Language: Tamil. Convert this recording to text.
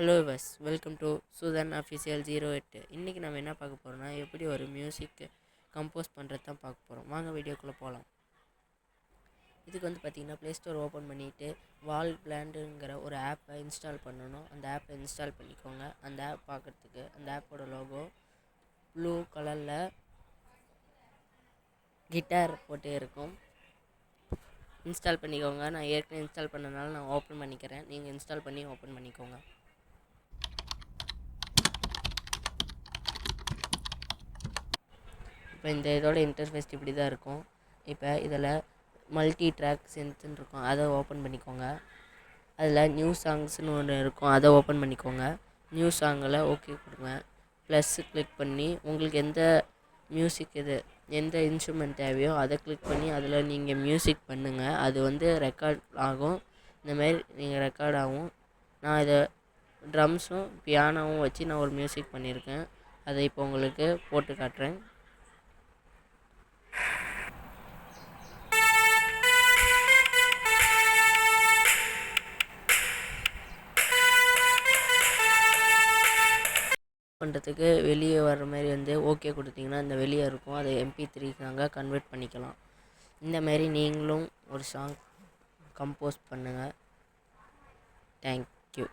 Hello bus welcome to Sudhan official zero எட்டு இன்றைக்கி நம்ம என்ன பார்க்க போகிறோம்னா எப்படி ஒரு மியூசிக் கம்போஸ் பண்ணுறது தான் பார்க்க போகிறோம் வாங்க வீடியோக்குள்ளே போகலாம் இதுக்கு வந்து பார்த்திங்கன்னா ப்ளே ஸ்டோர் ஓப்பன் பண்ணிவிட்டு வால் பிளாண்டுங்கிற ஒரு ஆப்பை இன்ஸ்டால் பண்ணணும். அந்த ஆப்பை இன்ஸ்டால் பண்ணிக்கோங்க. அந்த ஆப் பார்க்குறதுக்கு அந்த ஆப்போட லோகோ ப்ளூ கலரில் கிட்டார் போட்டு இருக்கும். இன்ஸ்டால் பண்ணிக்கோங்க. நான் ஏற்கனவே இன்ஸ்டால் பண்ணனால நான் ஓப்பன் பண்ணிக்கிறேன். நீங்கள் இன்ஸ்டால் பண்ணி ஓப்பன் பண்ணிக்கோங்க. இப்போ இந்த இதோட இன்டர்ஃபேஸ் இப்படி தான் இருக்கும். இப்போ இதில் மல்டி ட்ராக் சென்ஸ்ன்னு இருக்கும். அதை ஓப்பன் பண்ணிக்கோங்க. அதில் நியூ சாங்ஸ்னு ஒன்று இருக்கும். அதை ஓப்பன் பண்ணிக்கோங்க. நியூ சாங்கில் ஓகே கொடுங்க. ப்ளஸ் கிளிக் பண்ணி உங்களுக்கு எந்த மியூசிக் இது எந்த இன்ஸ்ட்ருமெண்ட் தேவையோ அதை கிளிக் பண்ணி அதில் நீங்கள் மியூசிக் பண்ணுங்கள் அது வந்து ரெக்கார்ட் ஆகும். இந்தமாரி நீங்கள் ரெக்கார்ட் ஆகும். நான் இதை ட்ரம்ஸும் பியானோவும் வச்சு நான் ஒரு மியூசிக் பண்ணியிருக்கேன். அதை இப்போ உங்களுக்கு போட்டு காட்டுறேன். பண்ணுறதுக்கு வெளியே வர்ற மாதிரி வந்து ஓகே கொடுத்தீங்கன்னா இந்த வெளியே இருக்கும். அதை எம்பி த்ரீக்கு நாங்கள் கன்வெர்ட் பண்ணிக்கலாம். இந்த மாதிரி நீங்களும் ஒரு சாங் கம்போஸ் பண்ணுங்கள் தேங்க்யூ